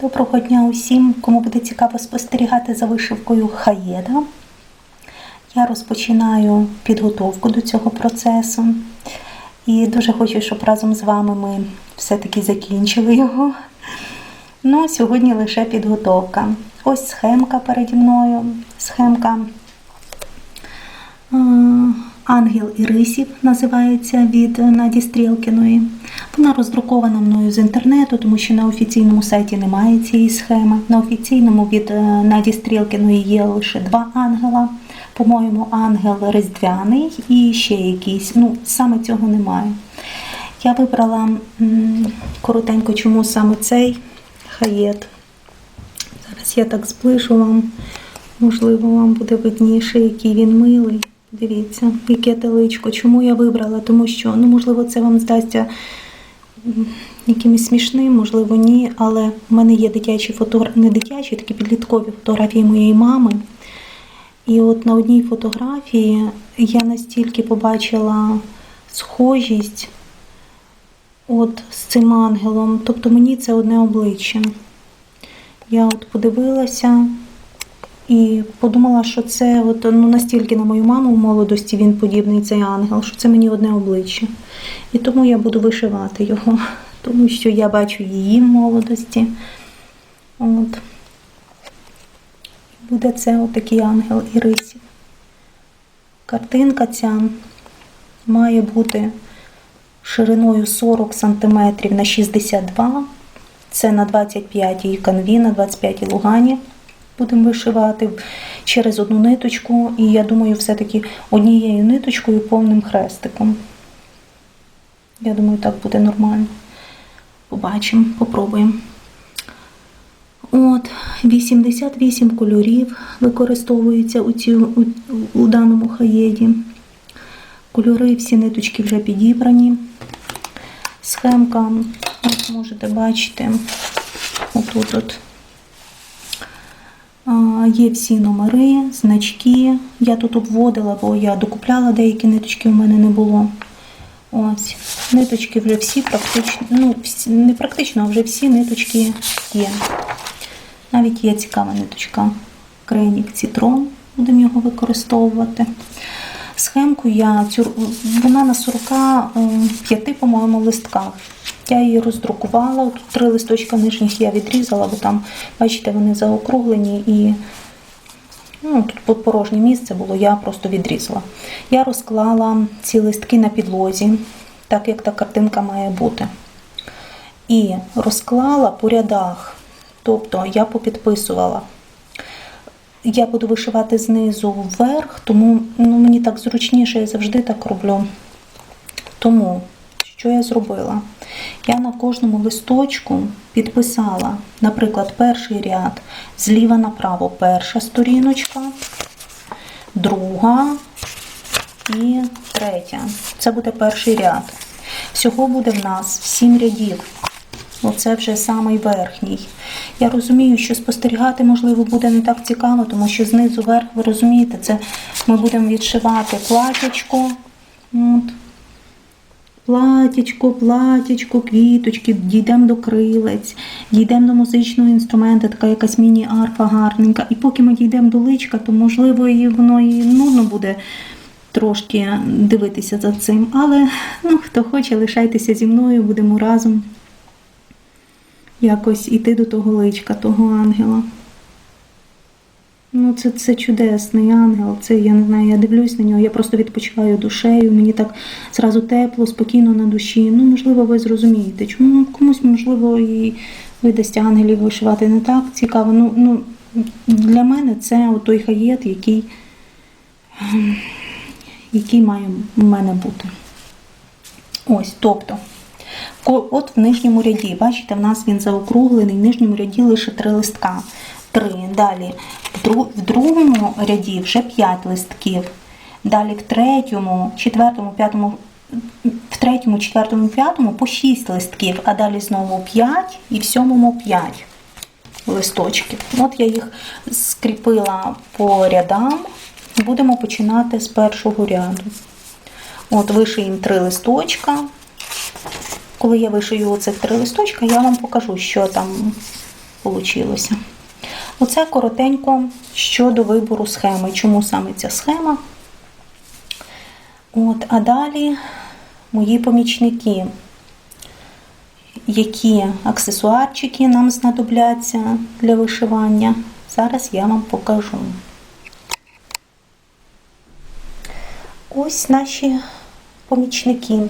Доброго дня усім, кому буде цікаво спостерігати за вишивкою Хаєда. Я розпочинаю підготовку до цього процесу. І дуже хочу, щоб разом з вами ми все-таки закінчили його. Ну, сьогодні лише підготовка. Ось схемка переді мною. Схемка Ангел Ірисів називається від Наді Стрілкіної. Вона роздрукована мною з інтернету, тому що на офіційному сайті немає цієї схеми. На офіційному від е, Наді Стрілкіної є лише два ангела. По-моєму, ангел різдвяний і ще якийсь. Ну, саме цього немає. Я вибрала коротенько, чому саме цей хаєт. Зараз я так зближу вам. Можливо, вам буде видніше, який він милий. Дивіться, яке теличко. Чому я вибрала? Тому що, ну, можливо, це вам здасться якимось смішним, можливо, ні. Але в мене є дитячі фотографії, не дитячі, такі підліткові фотографії моєї мами. І от на одній фотографії я настільки побачила схожість от з цим ангелом. Тобто мені це одне обличчя. Я от подивилася і подумала, що це от, ну, настільки на мою маму в молодості він подібний цей ангел, що це мені одне обличчя. І тому я буду вишивати його, тому що я бачу її в молодості. От. Буде це отакий ангел Ірисів. Картинка ця має бути шириною 40 см на 62 Це на 25-й канві, на 25-й лугані. Будемо вишивати через одну ниточку. І я думаю, все-таки однією ниточкою повним хрестиком. Я думаю, так буде нормально. Побачимо, попробуємо. От, 88 кольорів використовується у, цю, у, у даному хаєді. Кольори, всі ниточки вже підібрані. Схемка, як можете бачити, отут от. А, Є всі номери, значки. Я тут обводила, бо я докупляла деякі ниточки, в мене не було. Ось, ниточки вже всі практично, ну, не практично, а вже всі ниточки є. Навіть є цікава ниточка Кренік Цитрон, будемо його використовувати. Схемку я вона на 45, по-моєму, листках. Я її роздрукувала. Тут три листочка нижніх я відрізала, бо там, бачите, вони заокруглені і ну, тут порожнє місце було, я просто відрізала. Я розклала ці листки на підлозі, так як та картинка має бути. І розклала по рядах. Тобто я попідписувала. Я буду вишивати знизу вверх, тому ну, мені так зручніше, я завжди так роблю. Тому, що я зробила? Я на кожному листочку підписала, наприклад, перший ряд зліва направо перша сторіночка, друга і третя. Це буде перший ряд. Всього буде в нас 7 рядів. Оце вже самий верхній. Я розумію, що спостерігати, можливо, буде не так цікаво, тому що знизу вверх, ви розумієте, це ми будемо відшивати платячко. От. Платячко, платячко, квіточки, дійдемо до крилець, дійдемо до музичного інструменту, така якась міні-арфа гарненька. І поки ми дійдемо до личка, то можливо і воно і нудно буде трошки дивитися за цим. Але ну, хто хоче, лишайтеся зі мною, будемо разом якось іти до того личка, того ангела. Ну, це, це чудесний ангел. Це я не знаю, я дивлюсь на нього, я просто відпочиваю душею, мені так зразу тепло, спокійно на душі. Ну, можливо, ви зрозумієте. Чому комусь, можливо, і видасть ангелів вишивати не так цікаво. Ну, ну, для мене це той хаєт, який, який має в мене бути. Ось, тобто. От в нижньому ряді, бачите, в нас він заокруглений, в нижньому ряді лише три листка. Три. Далі в, другому ряді вже п'ять листків. Далі в третьому, четвертому, п'ятому, в третьому, четвертому, п'ятому по шість листків, а далі знову п'ять і в сьомому п'ять листочків. От я їх скріпила по рядам. Будемо починати з першого ряду. От вишиємо три листочка. Коли я вишию оцих три листочка, я вам покажу, що там вийшло. Оце коротенько щодо вибору схеми. Чому саме ця схема? От, а далі мої помічники, які аксесуарчики нам знадобляться для вишивання. Зараз я вам покажу. Ось наші помічники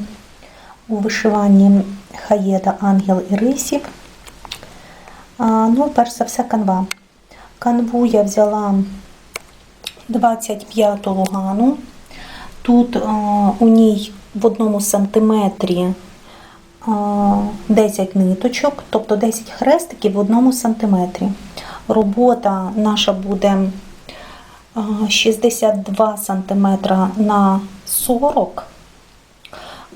у вишиванні Хаєда, Ангел і Рисів. Ну, перш за все, канва. Канву я взяла 25 лугану. Тут а, у ній в одному сантиметрі а, 10 ниточок, тобто 10 хрестиків в одному сантиметрі. Робота наша буде а, 62 сантиметра на 40.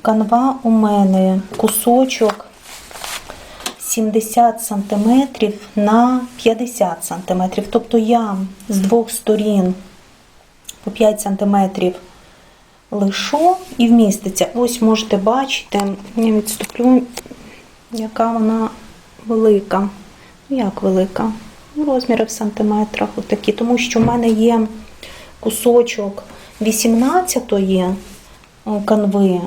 Канва у мене кусочок 70 см на 50 см. Тобто я з двох сторін по 5 см лишу і вміститься. Ось можете бачити, я відступлю, яка вона велика. Ну, Як велика? Ну, Розміри в сантиметрах отакі. Тому що в мене є кусочок 18-ї канви.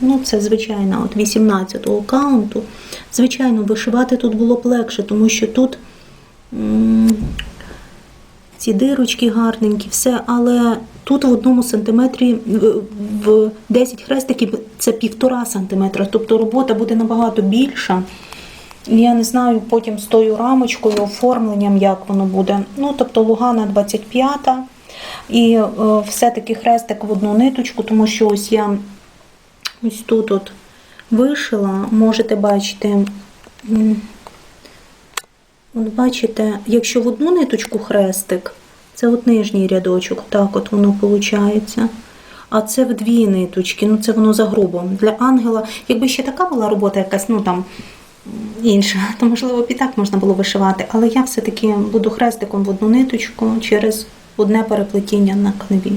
Ну, це звичайно, от 18-го каунту. Звичайно, вишивати тут було б легше, тому що тут ці дирочки гарненькі, все, але тут в одному сантиметрі в- в 10 хрестиків це півтора сантиметра, тобто робота буде набагато більша. Я не знаю потім з тою рамочкою, оформленням, як воно буде. Ну, тобто Лугана 25 і е, все-таки хрестик в одну ниточку, тому що ось я ось тут от вишила, можете бачити. От бачите, якщо в одну ниточку хрестик, це от нижній рядочок, так от воно виходить. А це в дві ниточки, ну це воно за грубо. Для ангела, якби ще така була робота якась, ну там інша, то можливо б і так можна було вишивати. Але я все-таки буду хрестиком в одну ниточку через одне переплетіння на канві.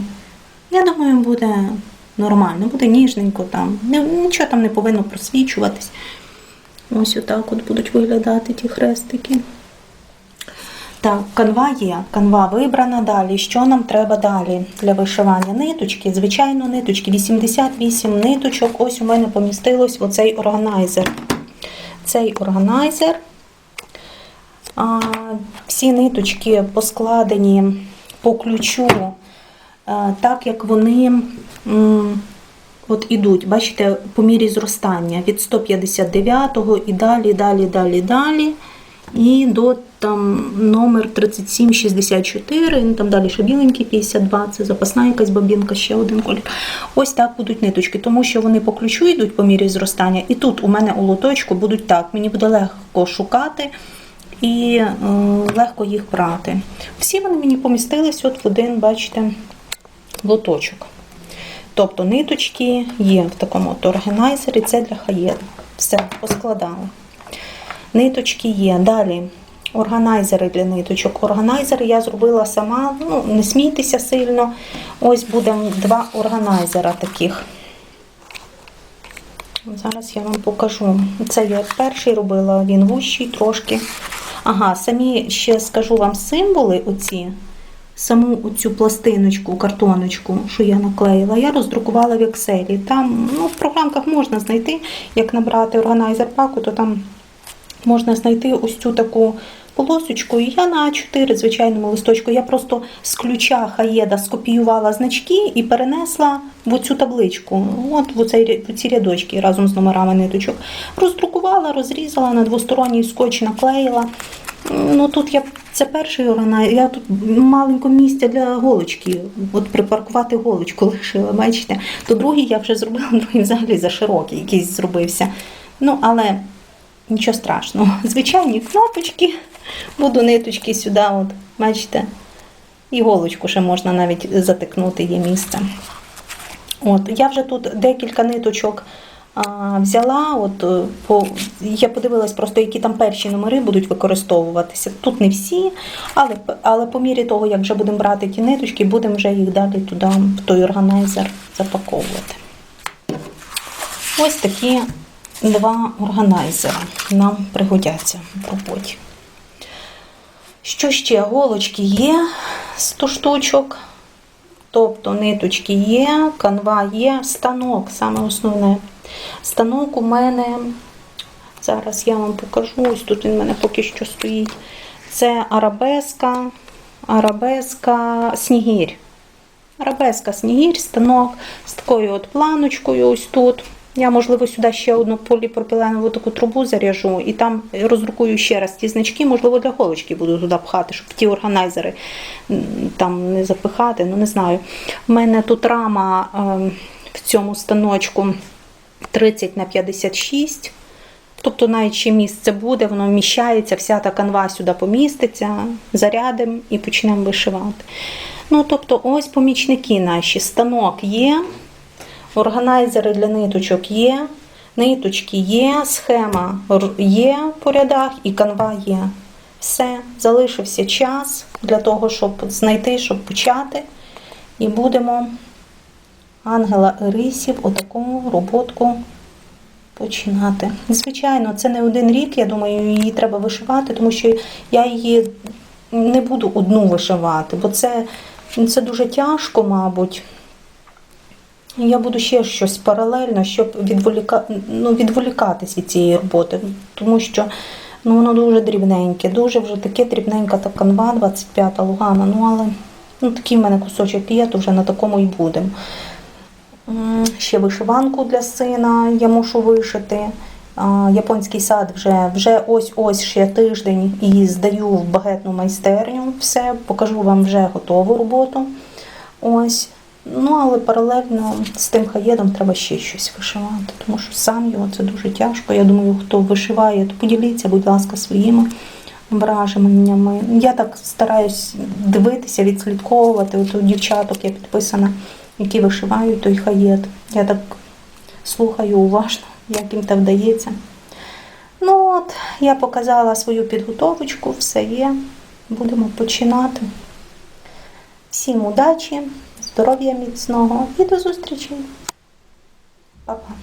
Я думаю, буде нормально, буде ніжненько там. Нічого там не повинно просвічуватись. Ось отак от будуть виглядати ті хрестики. Так, канва є, канва вибрана далі. Що нам треба далі для вишивання? Ниточки, звичайно, ниточки. 88 ниточок. Ось у мене помістилось оцей органайзер. Цей органайзер. А, всі ниточки поскладені по ключу, так як вони от ідуть, бачите, по мірі зростання від 159-го і далі, далі, далі, далі. І до там номер 3764, ну там далі ще біленький 52, це запасна якась бобінка, ще один колір. Ось так будуть ниточки, тому що вони по ключу йдуть по мірі зростання. І тут у мене у лоточку будуть так. Мені буде легко шукати і е, легко їх брати. Всі вони мені помістились от в один, бачите, лоточок. Тобто ниточки є в такому от органайзері, це для хаєду. Все, поскладали. Ниточки є. Далі органайзери для ниточок. Органайзери я зробила сама, ну, не смійтеся сильно. Ось буде два органайзера таких. Зараз я вам покажу. Це я перший робила, він вущий трошки. Ага, самі ще скажу вам символи оці. Саму оцю пластиночку, картоночку, що я наклеїла, я роздрукувала в Excel. Там ну, в програмках можна знайти, як набрати органайзер паку, то там можна знайти ось цю таку полосочку. І я на А4 звичайному листочку. Я просто з ключа Хаєда скопіювала значки і перенесла в оцю табличку. От в, оцей, в ці рядочки разом з номерами ниточок. Роздрукувала, розрізала на двосторонній скотч, наклеїла. Ну тут я це перший органайзер. Я тут маленько місця для голочки. От припаркувати голочку лишила, бачите. То другий я вже зробила, другий взагалі за широкий якийсь зробився. Ну, але нічого страшного. Звичайні кнопочки, буду ниточки сюди, от, бачите. І голочку ще можна навіть затикнути, є місце. От, я вже тут декілька ниточок взяла. От, е, по, я подивилась просто, які там перші номери будуть використовуватися. Тут не всі, але, але по мірі того, як вже будемо брати ті ниточки, будемо вже їх далі туди, в той органайзер запаковувати. Ось такі два органайзери нам пригодяться в роботі. Що ще? Голочки є 100 штучок. Тобто ниточки є, канва є, станок, саме основне. Станок у мене, зараз я вам покажу, ось тут він у мене поки що стоїть. Це арабеска, арабеска снігір. Арабеска снігір, станок з такою от планочкою ось тут. Я, можливо, сюди ще одну поліпропіленову таку трубу заряжу і там роздрукую ще раз ті значки, можливо, для голочки буду туди пхати, щоб ті органайзери там не запихати, ну не знаю. У мене тут рама ем, в цьому станочку 30 на 56. Тобто навіть місце буде, воно вміщається, вся та канва сюди поміститься, зарядимо і почнемо вишивати. Ну, тобто, ось помічники наші. Станок є, органайзери для ниточок є, ниточки є, схема є по рядах і канва є. Все, залишився час для того, щоб знайти, щоб почати. І будемо ангела Ірисів отаку роботку починати. Звичайно, це не один рік, я думаю, її треба вишивати, тому що я її не буду одну вишивати, бо це, це дуже тяжко, мабуть. Я буду ще щось паралельно, щоб відволіка... ну, відволікатись від цієї роботи, тому що ну, воно дуже дрібненьке, дуже вже таке дрібненька та канва 25 Лугана. Ну, але ну, такий в мене кусочок є, то вже на такому і будемо. Ще вишиванку для сина я мушу вишити. Японський сад вже, вже ось-ось ще тиждень і здаю в багетну майстерню. Все, покажу вам вже готову роботу. Ось. Ну, але паралельно з тим хаєдом треба ще щось вишивати, тому що сам його це дуже тяжко. Я думаю, хто вишиває, то поділіться, будь ласка, своїми враженнями. Я так стараюсь дивитися, відслідковувати. От у дівчаток я підписана, які вишивають той хаєт. Я так слухаю уважно, як їм це вдається. Ну от, я показала свою підготовочку, все є. Будемо починати. Всім удачі, здоров'я міцного і до зустрічі. Па-па.